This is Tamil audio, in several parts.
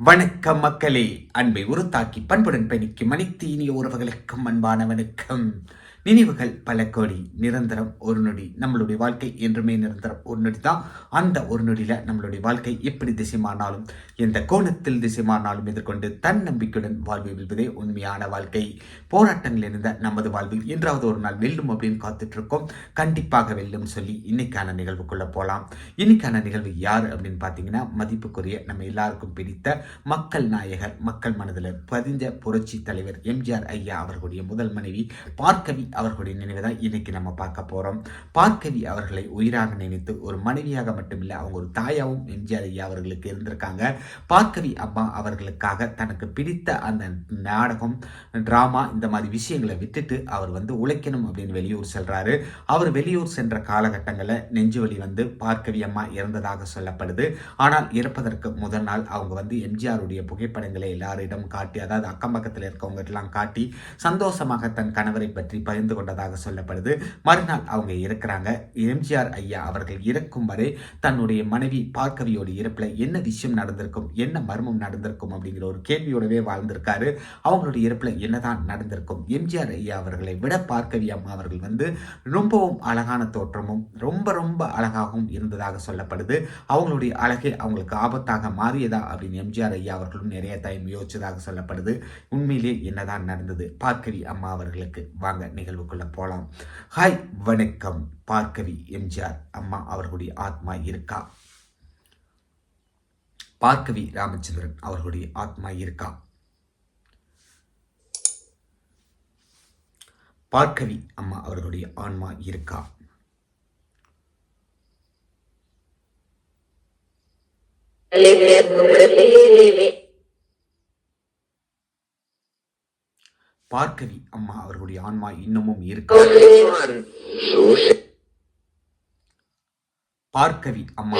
வணக்கம் மக்களே அன்பை உருத்தாக்கி பண்புடன் பயணிக்கும் அனைத்து இனிய உறவுகளுக்கும் அன்பான வணக்கம் நினைவுகள் பல கோடி நிரந்தரம் ஒரு நொடி. நம்மளுடைய வாழ்க்கை என்றுமே நிரந்தரம் ஒரு நொடி தான். அந்த ஒரு நொடியில் நம்மளுடைய வாழ்க்கை எப்படி திசைமானாலும் எந்த கோணத்தில் திசைமானாலும் எதிர்கொண்டு தன்னம்பிக்கையுடன் வாழ்வு வெல்வதே உண்மையான வாழ்க்கை. போராட்டங்கள் இருந்த நமது வாழ்வில் என்றாவது ஒரு நாள் வெல்லும் அப்படின்னு காத்துட்டு இருக்கோம் கண்டிப்பாக வெல்லும் சொல்லி இன்னைக்கான நிகழ்வுக்குள்ளே போகலாம் இன்னைக்கான நிகழ்வு யார் அப்படின்னு பார்த்தீங்கன்னா மதிப்புக்குரிய நம்ம எல்லாருக்கும் பிடித்த மக்கள் நாயகர் மக்கள் மனதில் பதிஞ்ச புரட்சி தலைவர் எம்ஜிஆர் ஐயா அவர்களுடைய முதல் மனைவி பார்க்கவி அவர்களுடைய நினைவை தான் இன்னைக்கு நம்ம பார்க்க போகிறோம் பார்க்கவி அவர்களை உயிராக நினைத்து ஒரு மனைவியாக மட்டுமில்லை அவங்க ஒரு தாயாவும் எம்ஜிஆர் ஐயா அவர்களுக்கு இருந்திருக்காங்க. பார்க்கவி அம்மா அவர்களுக்காக தனக்கு பிடித்த அந்த நாடகம் டிராமா இந்த மாதிரி விஷயங்களை விட்டுட்டு அவர் வந்து உழைக்கணும் அப்படின்னு வெளியூர் செல்கிறாரு அவர் வெளியூர் சென்ற காலகட்டங்களில் நெஞ்சுவலி வந்து பார்க்கவி அம்மா இறந்ததாக சொல்லப்படுது. ஆனால் இறப்பதற்கு முதல் நாள் அவங்க வந்து எம்ஜிஆருடைய புகைப்படங்களை எல்லாரிடம் காட்டி அதாவது அக்கம் பக்கத்தில் இருக்கவங்க எல்லாம் காட்டி சந்தோஷமாக தன் கணவரை பற்றி பகிர்ந்து கொண்டதாக சொல்லப்படுது. மறுநாள் அவங்க இருக்கிறாங்க எம்ஜிஆர் ஐயா அவர்கள் இறக்கும் வரை தன்னுடைய மனைவி பார்க்கவியோட இறப்பில் என்ன விஷயம் நடந்திருக்கும் என்ன மர்மம் நடந்திருக்கும் அப்படிங்கிற ஒரு கேள்வியோடவே வாழ்ந்திருக்காரு. அவங்களுடைய இறப்பில் என்னதான் நடந்திருக்கும்? எம்ஜிஆர் ஐயா அவர்களை விட பார்க்கவி அம்மா அவர்கள் வந்து ரொம்பவும் அழகான தோற்றமும் ரொம்ப ரொம்ப அழகாகவும் இருந்ததாக சொல்லப்படுது. அவங்களுடைய அழகே அவங்களுக்கு ஆபத்தாக மாறியதா அப்படின்னு எம்ஜிஆர் ஐயா அவர்களும் நிறைய டைம் யோசிச்சதாக சொல்லப்படுது. உண்மையிலே என்னதான் நடந்தது பார்க்கவி அம்மா அவர்களுக்கு? வாங்க நிகழ்வுக்குள்ள போலாம். ஹாய் வணக்கம். பார்க்கவி எம்ஜிஆர் அம்மா அவர்களுடைய ஆத்மா இருக்கா? பார்க்கவி ராமச்சந்திரன் அவர்களுடைய ஆத்மா இருக்கா? பார்க்கவி அம்மா அவர்களுடைய ஆன்மா இருக்கா? பார்க்கவி அம்மா அவர்களுடைய ஆன்மா இன்னமும் இருக்கா பார்க்கவி அம்மா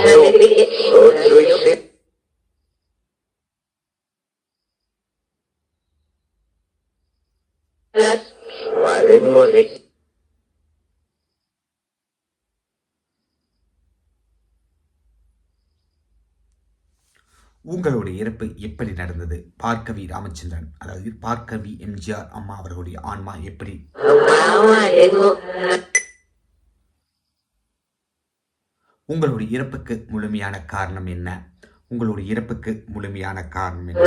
உங்களுடைய இறப்பு எப்படி நடந்தது? பார்க்கவி ராமச்சந்திரன் அதாவது பார்க்கவி எம்ஜிஆர் அம்மா அவர்களுடைய ஆன்மா எப்படி? உங்களுடைய இறப்புக்கு முழுமையான காரணம் என்ன? உங்களுடைய இறப்புக்கு முழுமையான காரணம் என்ன?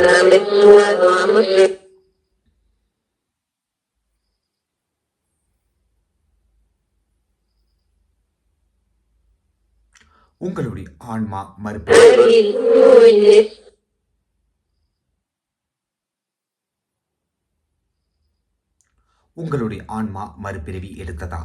உங்களுடைய ஆன்மா மறுப்பு. உங்களுடைய ஆன்மா மறுபிறவி எடுத்ததா?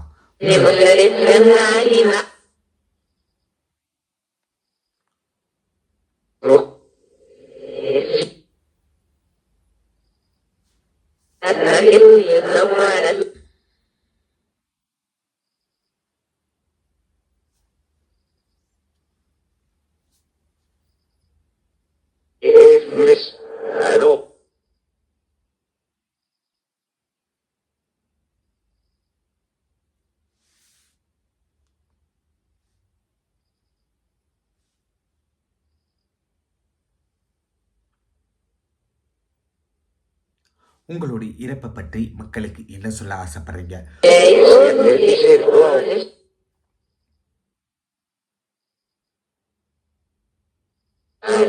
miss at உங்களுடைய இறப்பை பற்றி மக்களுக்கு என்ன சொல்ல ஆசைப்படுறீங்க? I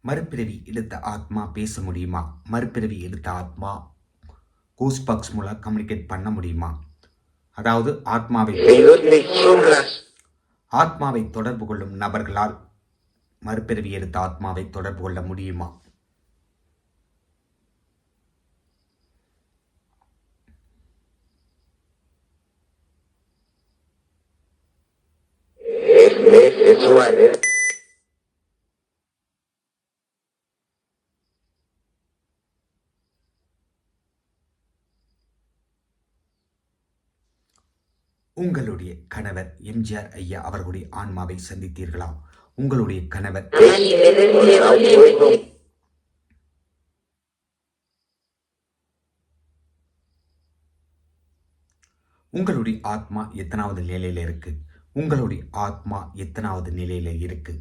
மறுபிறவி எடுத்த ஆத்மா பேச முடியுமா? மறுபிறவி எடுத்த ஆத்மா கூஸ் பக்ஸ் மூலம் கம்யூனிகேட் பண்ண முடியுமா? அதாவது ஆத்மாவை ஆத்மாவை தொடர்பு கொள்ளும் நபர்களால் மறுபிறவி எடுத்த ஆத்மாவை தொடர்பு கொள்ள முடியுமா? உங்களுடைய கணவர் எம்ஜிஆர் ஐயா அவர்களுடைய ஆன்மாவை சந்தித்தீர்களா? உங்களுடைய கணவர் உங்களுடைய ஆத்மா எத்தனாவது நிலையில இருக்கு? உங்களுடைய ஆத்மா எத்தனாவது நிலையில இருக்கு?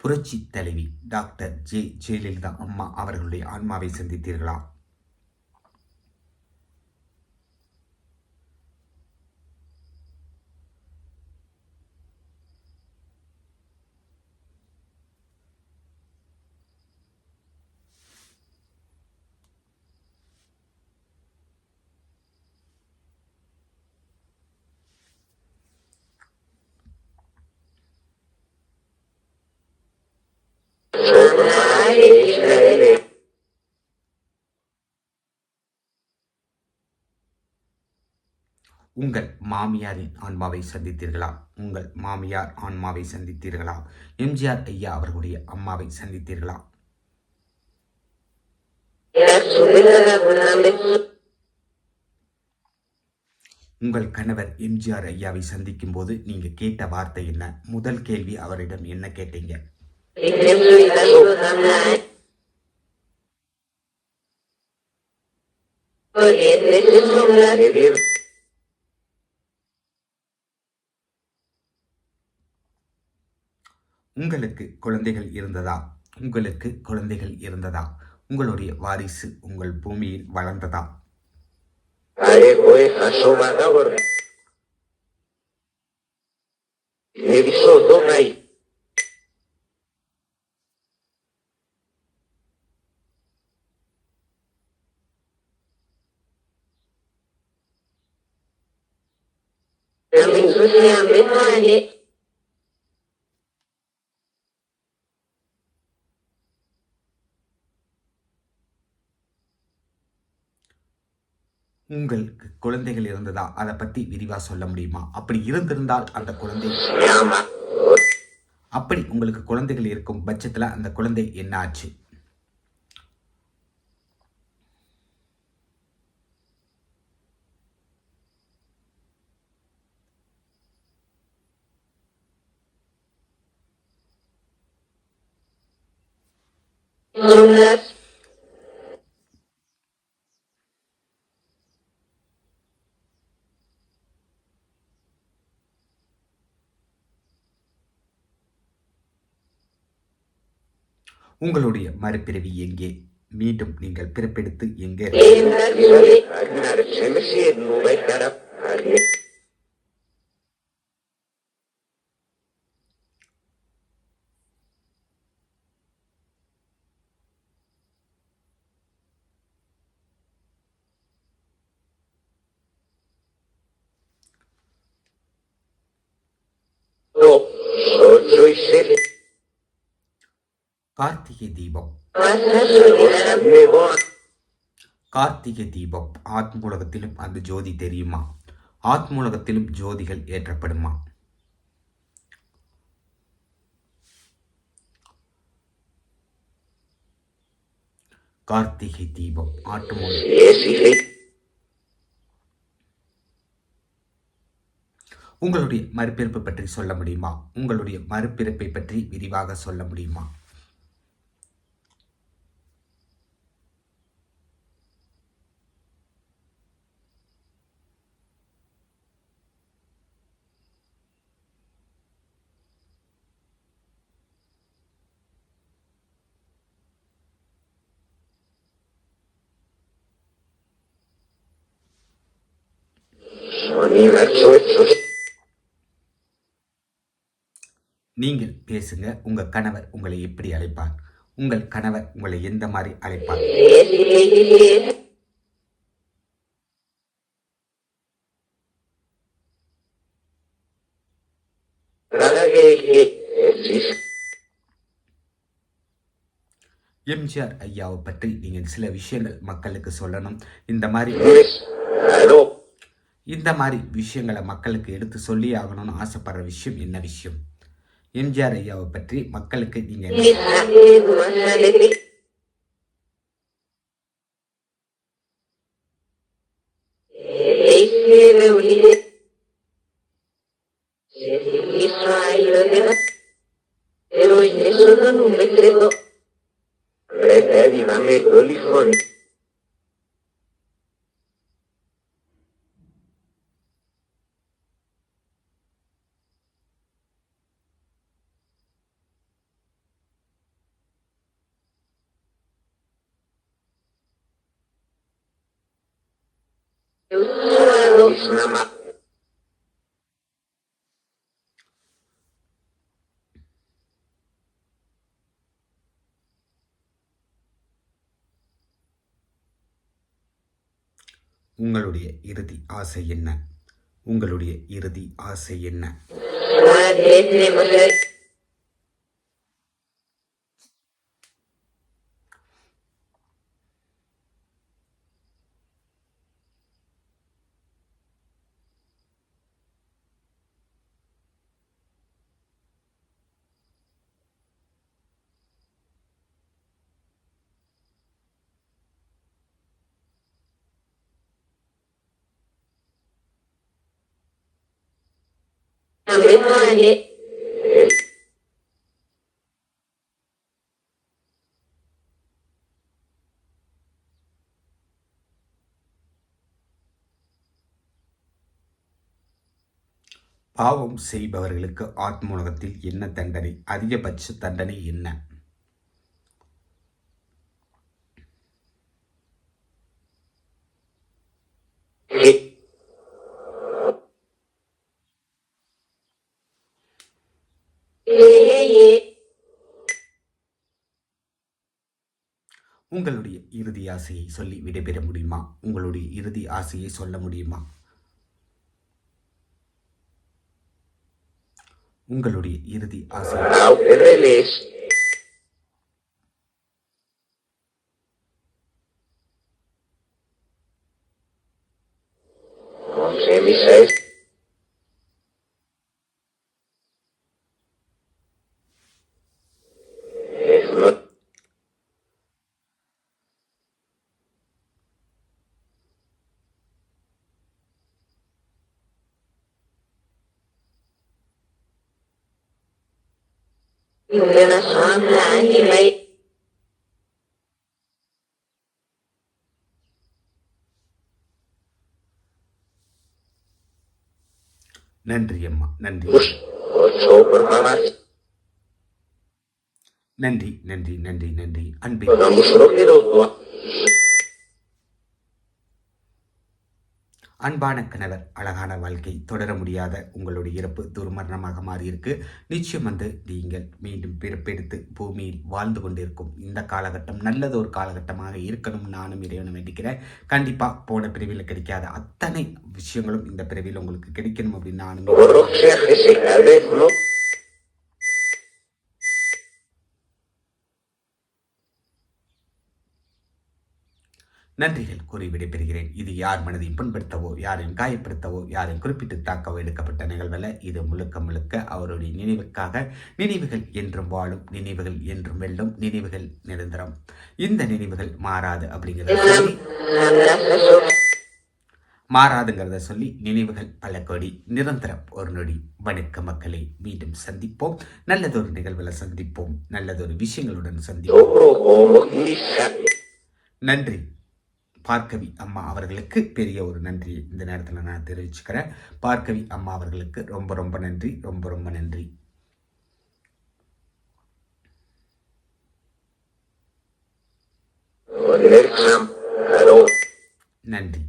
புரட்சி தலைவி டாக்டர் ஜே ஜெயலலிதா அம்மா அவர்களுடைய ஆன்மாவை சந்தித்தீர்களா? உங்கள் மாமியாரின் ஆன்மாவை சந்தித்தீர்களா? உங்கள் மாமியார் ஆன்மாவை சந்தித்தீர்களா? எம்ஜிஆர் ஐயா அவர்களுடைய அம்மாவை சந்தித்தீர்களா? உங்கள் கணவர் எம்ஜிஆர் ஐயாவை சந்திக்கும் போது நீங்க கேட்ட வார்த்தை என்ன? முதல் கேள்வி அவரிடம் என்ன கேட்டீங்க? உங்களுக்கு குழந்தைகள் இருந்ததா? உங்களுக்கு குழந்தைகள் இருந்ததா? உங்களுடைய வாரிசு உங்கள் பூமியில் வளர்ந்ததா? உங்களுக்கு குழந்தைகள் இருந்ததா? அதை பத்தி விரிவா சொல்ல முடியுமா? அப்படி இருந்திருந்தால் அந்த குழந்தை அப்படி உங்களுக்கு குழந்தைகள் இருக்கும் பட்சத்துல அந்த குழந்தை என்ன ஆச்சு? உங்களுடைய மறுபிறவி எங்கே? மீண்டும் நீங்கள் பிறப்பெடுத்து எங்கே? கார்த்திகை தீபம். கார்த்திகை தீபம் ஆத்மூலகத்திலும் அந்த ஜோதி தெரியுமா? ஆத்மூலகத்திலும் ஜோதிகள் ஏற்றப்படுமா? கார்த்திகை தீபம் ஆட்டுமூலம் உங்களுடைய மறுபிறப்பு பற்றி சொல்ல முடியுமா? உங்களுடைய மறுபிறப்பை பற்றி விரிவாக சொல்ல முடியுமா? நீங்கள் பேசுங்க உங்க கணவர் உங்களை எப்படி அழைப்பார்? உங்கள் கணவர் உங்களை எந்த மாதிரி அழைப்பார்? எம்ஜிஆர் ஐயாவை பற்றி நீங்கள் சில விஷயங்கள் மக்களுக்கு சொல்லணும். இந்த மாதிரி இந்த மாதிரி விஷயங்களை மக்களுக்கு எடுத்து சொல்லி ஆகணும்னு ஆசைப்படுற விஷயம் என்ன விஷயம் எம்ஜிஆர் ஐயாவை பற்றி மக்களுக்கு நீங்க உங்களுடைய இறுதி ஆசை என்ன? உங்களுடைய இறுதி ஆசை என்ன? Guardate, பாவம் செய்பவர்களுக்கு ஆத்மூலகத்தில் என்ன தண்டனை? அதிகபட்ச தண்டனை என்ன? உங்களுடைய இறுதி ஆசையை சொல்லி விடைபெற முடியுமா? உங்களுடைய இறுதி ஆசையை சொல்ல முடியுமா? உங்களுடைய இறுதி ஆசை நன்றி அம்மா நன்றி. நன்றி நன்றி நன்றி நன்றி. அன்பே அன்பான கணவர் அழகான வாழ்க்கை தொடர முடியாத உங்களுடைய இறப்பு துர்மரணமாக மாறியிருக்கு. நிச்சயம் வந்து நீங்கள் மீண்டும் பிறப்பெடுத்து பூமியில் வாழ்ந்து கொண்டிருக்கும் இந்த காலகட்டம் நல்லது ஒரு காலகட்டமாக இருக்கணும். நானும் இறைவனும் வேண்டிக்கிறேன். கண்டிப்பாக போன பிரிவில் கிடைக்காத அத்தனை விஷயங்களும் இந்த பிரிவில் உங்களுக்கு கிடைக்கணும் அப்படின்னு நானும் நன்றிகள் கூறி விடைபெறுகிறேன் இது யார் மனதையும் புண்படுத்தவோ யாரையும் காயப்படுத்தவோ யாரையும் குறிப்பிட்டு தாக்கவோ எடுக்கப்பட்ட நிகழ்வல்ல இது முழுக்க முழுக்க அவருடைய நினைவுக்காக நினைவுகள் என்றும் வாழும் நினைவுகள் என்றும் வெல்லும் நினைவுகள் நிரந்தரம் இந்த நினைவுகள் மாறாது அப்படிங்கிறத மாறாதுங்கிறத சொல்லி நினைவுகள் பல கோடி நிரந்தரம் ஒரு நொடி வணக்க மக்களை மீண்டும் சந்திப்போம் நல்லதொரு நிகழ்வில் சந்திப்போம் நல்லதொரு விஷயங்களுடன் சந்திப்போம் நன்றி பார்க்கவி அம்மா அவர்களுக்கு பெரிய ஒரு நன்றி. இந்த நேரத்தில் நான் தெரிவிச்சுக்கிறேன். பார்க்கவி அம்மா அவர்களுக்கு ரொம்ப ரொம்ப நன்றி. ரொம்ப ரொம்ப நன்றி. நன்றி.